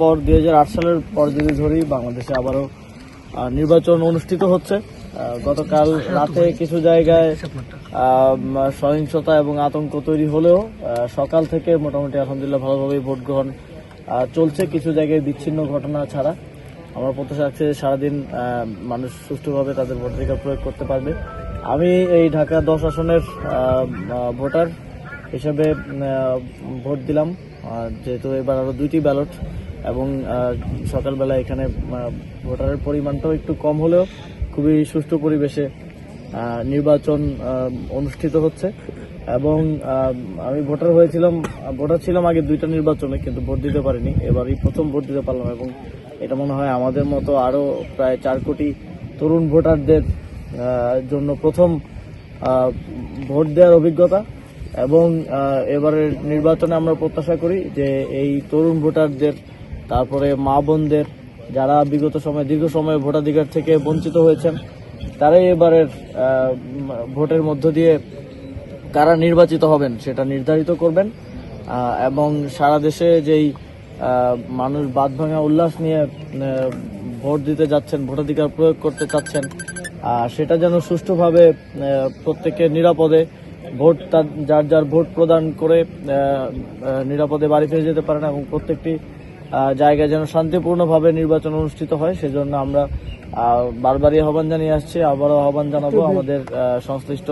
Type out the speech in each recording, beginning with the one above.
পর দু হাজার আট সালের পর যদি ধরি, বাংলাদেশে আবারও নির্বাচন অনুষ্ঠিত হচ্ছে। গতকাল রাতে কিছু জায়গায় সহিংসতা এবং আতঙ্ক তৈরি হলেও সকাল থেকে মোটামুটি আলহামদুলিল্লাহ ভালোভাবেই ভোট গ্রহণ চলছে। কিছু জায়গায় বিচ্ছিন্ন ঘটনা ছাড়া আমরা প্রত্যাশা যে সারাদিন মানুষ সুষ্ঠুভাবে তাদের ভোটাধিকার প্রয়োগ করতে পারবে। আমি এই ঢাকা দশ আসনের ভোটার। হিসেবে ভোট দিলাম। যেহেতু এবার আরও দুইটি ব্যালট, এবং সকালবেলা এখানে ভোটারের পরিমাণটাও একটু কম হলেও খুবই সুষ্ঠু পরিবেশে নির্বাচন অনুষ্ঠিত হচ্ছে। এবং আমি ভোটার হয়েছিলাম, ভোটার ছিলাম আগে দুইটা নির্বাচনে, কিন্তু ভোট দিতে পারিনি। এবারই প্রথম ভোট দিতে পারলাম, এবং এটা মনে হয় আমাদের মতো আরও প্রায় চার কোটি তরুণ ভোটারদের জন্য প্রথম ভোট দেওয়ার অভিজ্ঞতা। এবং এবারের নির্বাচনে আমরা প্রত্যাশা করি যে এই তরুণ ভোটারদের, তারপরে মা বোনদের যারা বিগত সময়, দীর্ঘ সময় ভোটাধিকার থেকে বঞ্চিত হয়েছেন, তারাই এবারের ভোটের মধ্য দিয়ে কারা নির্বাচিত হবেন সেটা নির্ধারিত করবেন। এবং সারা দেশে যেই মানুষ বাদ ভাঙা উল্লাস নিয়ে ভোট দিতে যাচ্ছেন, ভোটাধিকার প্রয়োগ করতে চাচ্ছেন সেটা যেন সুষ্ঠুভাবে প্রত্যেকে নিরাপদে ভোট তার- যার যার ভোট প্রদান করে নিরাপদে বাড়ি ফিরে যেতে পারেন এবং প্রত্যেকটি জায়গায় যেন শান্তিপূর্ণভাবে নির্বাচন অনুষ্ঠিত হয় সেজন্য আমরা বারবারই আহ্বান জানিয়ে আসছি আবারও আহ্বান জানাব আমাদের সংশ্লিষ্ট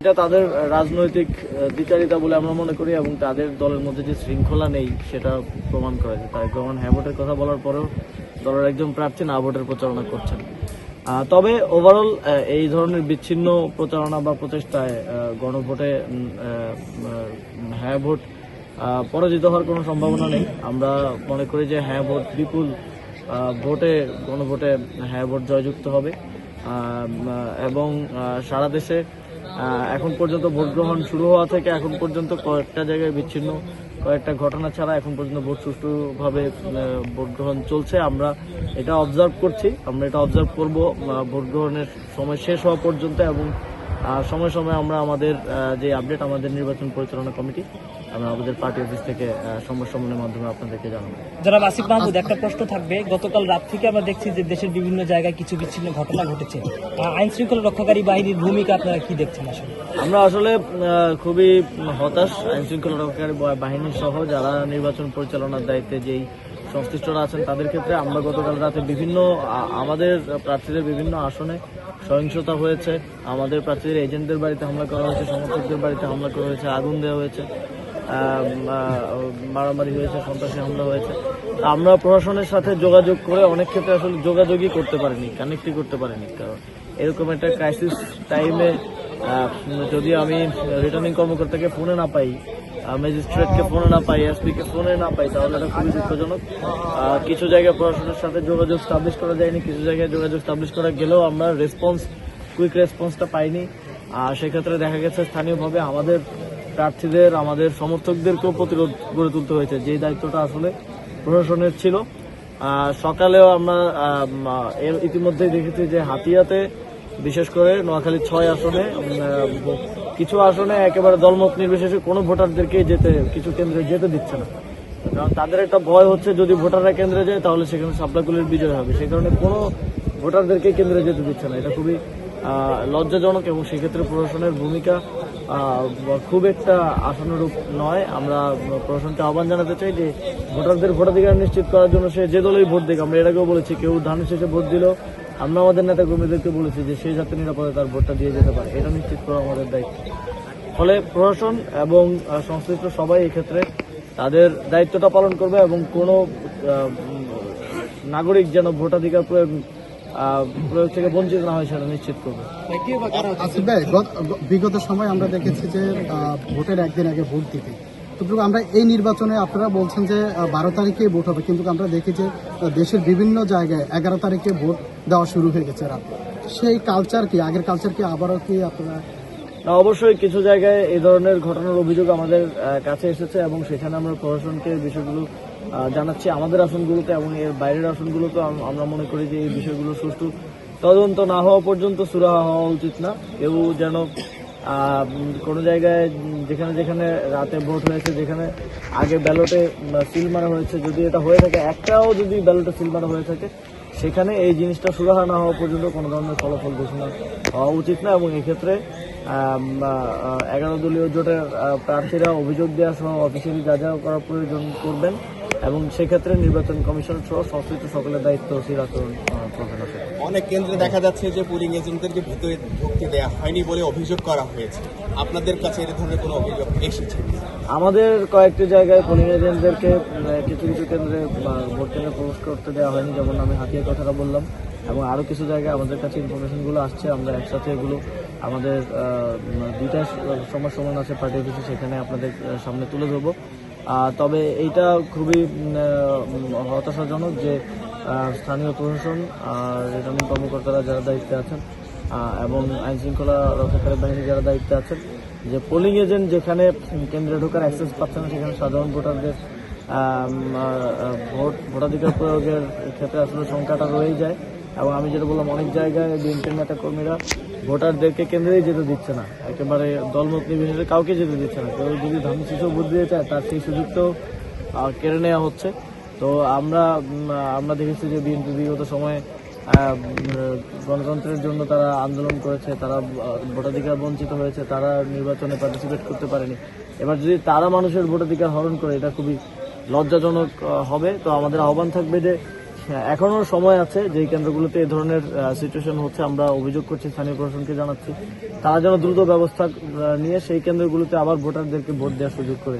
এটা তাদের রাজনৈতিক আহ, দ্বিচারিতা বলে আমরা মনে করি এবং তাদের দলের মধ্যে যে শৃঙ্খলা নেই সেটা প্রমাণ করা যায়। তাই যখন হ্যাঁ ভোটের কথা বলার পরেও দলের একজন প্রার্থী না ভোটের প্রচারণা করছেন। তবে ওভারঅল এই ধরনের বিচ্ছিন্ন প্রচারণা বা প্রচেষ্টায় গণভোটে হ্যাঁ ভোট পরাজিত হওয়ার কোনো সম্ভাবনা নেই। আমরা মনে করি যে হ্যাঁ ভোট বিপুল ভোটে, গণভোটে হ্যাঁ ভোট জয়যুক্ত হবে। এবং সারা দেশে এখন পর্যন্ত ভোট গ্রহণ শুরু হওয়া থেকে এখন পর্যন্ত কয়েকটা জায়গায় বিচ্ছিন্ন। কয়েকটা ঘটনা ছাড়া এখন পর্যন্ত ভোট সুষ্ঠুভাবে ভোট গ্রহণ চলছে। আমরা এটা অবজার্ভ করছি। আমরা এটা অবজার্ভ করব ভোট গ্রহণের সময় শেষ হওয়া পর্যন্ত এবং আহ, সময় সময় আমরা আমাদের যে আপডেট আমাদের নির্বাচন পরিচালনা কমিটি আমরা আমাদের পার্টি অফিস থেকে সংবাদ সম্মেলনের মাধ্যমে আপনাদেরকে জানাব। জনাব আসিফ মাহমুদ একটা প্রশ্ন থাকবে। গতকাল রাত থেকে আমরা দেখছি যে দেশের বিভিন্ন জায়গায় কিছু বিচ্ছিন্ন ঘটনা ঘটেছে। আইন শৃঙ্খলা রক্ষাকারী বাহিনীর ভূমিকা আপনারা কি দেখছেন আসলে? আমরা আসলে খুবই হতাশ আইন শৃঙ্খলা রক্ষাকারী বাহিনী সহ যারা নির্বাচন পরিচালনার দায়িত্বে যেই সংশ্লিষ্টরা আছেন তাদের ক্ষেত্রে আমরা গতকাল রাতে বিভিন্ন আমাদের প্রার্থীদের বিভিন্ন আসনে সহিংসতা হয়েছে, আমাদের প্রার্থীদের এজেন্টদের বাড়িতে হামলা করা হয়েছে, সমর্থকদের বাড়িতে হামলা করা হয়েছে, আগুন দেওয়া হয়েছে মারামারি হয়েছে, সন্ত্রাসী হামলা হয়েছে। আমরা প্রশাসনের সাথে যোগাযোগ করে অনেক ক্ষেত্রে আসলে যোগাযোগই করতে পারিনি কানেক্টই করতে পারিনি, কারণ এরকম একটা ক্রাইসিস টাইমে যদি আমি রিটার্নিং কর্মকর্তাকে ফোনে না পাই ম্যাজিস্ট্রেটকে ফোনে না পাই এসপি কে ফোনে না পাই, তাহলে এটা খুবই দুঃখজনক। কিছু জায়গায় প্রশাসনের সাথে যোগাযোগ স্টাবলিশ করা যায়নি, কিছু জায়গায় যোগাযোগ স্টাবলিশ করা গেলেও আমরা রেসপন্স কুইক রেসপন্সটা পাইনি। আর সেক্ষেত্রে দেখা গেছে স্থানীয়ভাবে আমাদের প্রার্থীদের, আমাদের সমর্থকদেরকেও প্রতিরোধ গড়ে তুলতে হয়েছে। যে দায়িত্বটা আসলে প্রশাসনের ছিল। সকালেও আমরা ইতিমধ্যেই দেখেছি যে হাতিয়াতে বিশেষ করে নোয়াখালী ছয় আসনে কিছু আসনে একেবারে দলমত নির্বিশেষে কোনো ভোটারদেরকে যেতে, কিছু কেন্দ্রে যেতে দিচ্ছে না। কারণ তাদের একটা ভয় হচ্ছে, যদি ভোটাররা কেন্দ্রে যায় তাহলে সেখানে সাপ্লাইগুলির বিজয় হবে। সেই কারণে কোনো ভোটারদেরকে কেন্দ্রে যেতে দিচ্ছে না। এটা খুবই লজ্জাজনক এবং সেক্ষেত্রে প্রশাসনের ভূমিকা খুব একটা আশানুরূপ নয়। আমরা প্রশাসনকে আহ্বান জানাতে চাই যে ভোটারদের ভোটাধিকার নিশ্চিত করার জন্য সে যে দলেই ভোট দিক। আমরা আগেও বলেছি, কেউ ধান শেষে ভোট দিল আমরা আমাদের নেতা কর্মীদেরকে বলেছি যে সেই যাতে নিরাপদে তার ভোটটা দিয়ে যেতে পারে। এটা নিশ্চিত করা আমাদের দায়িত্ব। ফলে প্রশাসন এবং সংশ্লিষ্ট সবাই এক্ষেত্রে তাদের দায়িত্বটা পালন করবে এবং কোনো নাগরিক যেন ভোটাধিকার প্রয়োগ প্রয়োগ থেকে বঞ্চিত না হয় সেটা নিশ্চিত করবে। বিগত সময় আমরা দেখেছি যে ভোটের একদিন আগে ভোট দিতে। কিন্তু আমরা এই নির্বাচনে আপনারা বলছেন যে বারো তারিখে ভোট হবে, কিন্তু আমরা দেখি যে দেশের বিভিন্ন জায়গায় এগারো তারিখে ভোট দেওয়া শুরু হয়ে গেছে রাত। সেই কালচার কি, আগের কালচার কি আবারও কি আপনারা না, অবশ্যই কিছু জায়গায় এই ধরনের ঘটনার অভিযোগ আমাদের কাছে এসেছে এবং সেখানে আমরা প্রশাসনকে বিষয়গুলো জানাচ্ছি। আমাদের আসনগুলোতে এবং এর বাইরের আসনগুলোতে আমরা মনে করি যে এই বিষয়গুলো সুষ্ঠু। তদন্ত না হওয়া পর্যন্ত সুরাহা হওয়া উচিত না। কেউ যেন কোনো জায়গায় যেখানে যেখানে রাতে ভোট হয়েছে, যেখানে আগে ব্যালটে সিল মারা হয়েছে, যদি এটা হয়ে থাকে, একটাও যদি ব্যালটে সিল মারা হয়ে থাকে, সেখানে এই জিনিসটা সুরাহা না হওয়া পর্যন্ত কোনো ধরনের ফলাফল ঘোষণা হওয়া উচিত না। এবং এক্ষেত্রে এগারো দলীয় জোটের প্রার্থীরা অভিযোগ দেওয়া সহ অফিসিয়ালি যা যা করার প্রয়োজন করবেন এবং সেক্ষেত্রে নির্বাচন কমিশন সহ সংশ্লিষ্ট সকলের দায়িত্ব অসির আচরণ অনেক কেন্দ্রে দেখা যাচ্ছে যে পুলিং এজেন্টদেরকে ভিতরে ঢুকতে দেওয়া হয়নি বলে অভিযোগ করা হয়েছে। আপনাদের কাছে এর ধরনের কোনো অভিযোগ এসেছে? আমাদের কয়েকটি জায়গায় পোলিং এজেন্টদেরকে কিছু কিছু কেন্দ্রে ভোট কেন্দ্রে প্রবেশ করতে দেওয়া হয়নি যেমন আমি হাতিয়ার কথাটা বললাম। এবং আরও কিছু জায়গায় আমাদের কাছে ইনফরমেশনগুলো আসছে আমরা একসাথে এগুলো আমাদের দুইটা সময় সমান আছে পার্টি অফিসে সেখানে আপনাদের সামনে তুলে ধরবো। তবে এইটা খুবই হতাশাজনক যে স্থানীয় প্রশাসন আর রিটার্নিং কর্মকর্তারা যারা দায়িত্বে আছেন এবং আইন শৃঙ্খলা রক্ষাকারী বাহিনী যারা দায়িত্বে আছেন, যে পোলিং এজেন্ট যেখানে কেন্দ্রে ঢোকার অ্যাক্সেস পাচ্ছে না, সেখানে সাধারণ ভোটারদের ভোট, ভোটাধিকার প্রয়োগের ক্ষেত্রে আসলে সংখ্যাটা রয়েই যায়। এবং আমি যেটা বললাম অনেক জায়গায় বিএনপি নেতা কর্মীরা ভোটারদেরকে কেন্দ্রেই যেতে দিচ্ছে না। একেবারে দলমত নির্বিশেষে কাউকে যেতে দিচ্ছে না। কেউ যদি ধান শিশু বুদ্ধি দিতে চায় তার সেই সুযোগটাও আহ, কেড়ে নেওয়া হচ্ছে। তো আমরা আমরা দেখেছি যে বিএনপি বিগত সময়ে গণতন্ত্রের জন্য তারা আন্দোলন করেছে তারা ভোটাধিকার বঞ্চিত হয়েছে তারা নির্বাচনে পার্টিসিপেট করতে পারেনি। এবার যদি তারা মানুষের ভোটাধিকার হরণ করে এটা খুবই লজ্জাজনক হবে। তো আমাদের আহ্বান থাকবে যে এখনও সময় আছে যে কেন্দ্রগুলোতে এ ধরনের সিচুয়েশন হচ্ছে। আমরা অভিযোগ করছি, স্থানীয় প্রশাসনকে জানাচ্ছি। তারা যেন দ্রুত ব্যবস্থা নিয়ে সেই কেন্দ্রগুলোতে আবার ভোটারদেরকে ভোট দেওয়ার সুযোগ করে।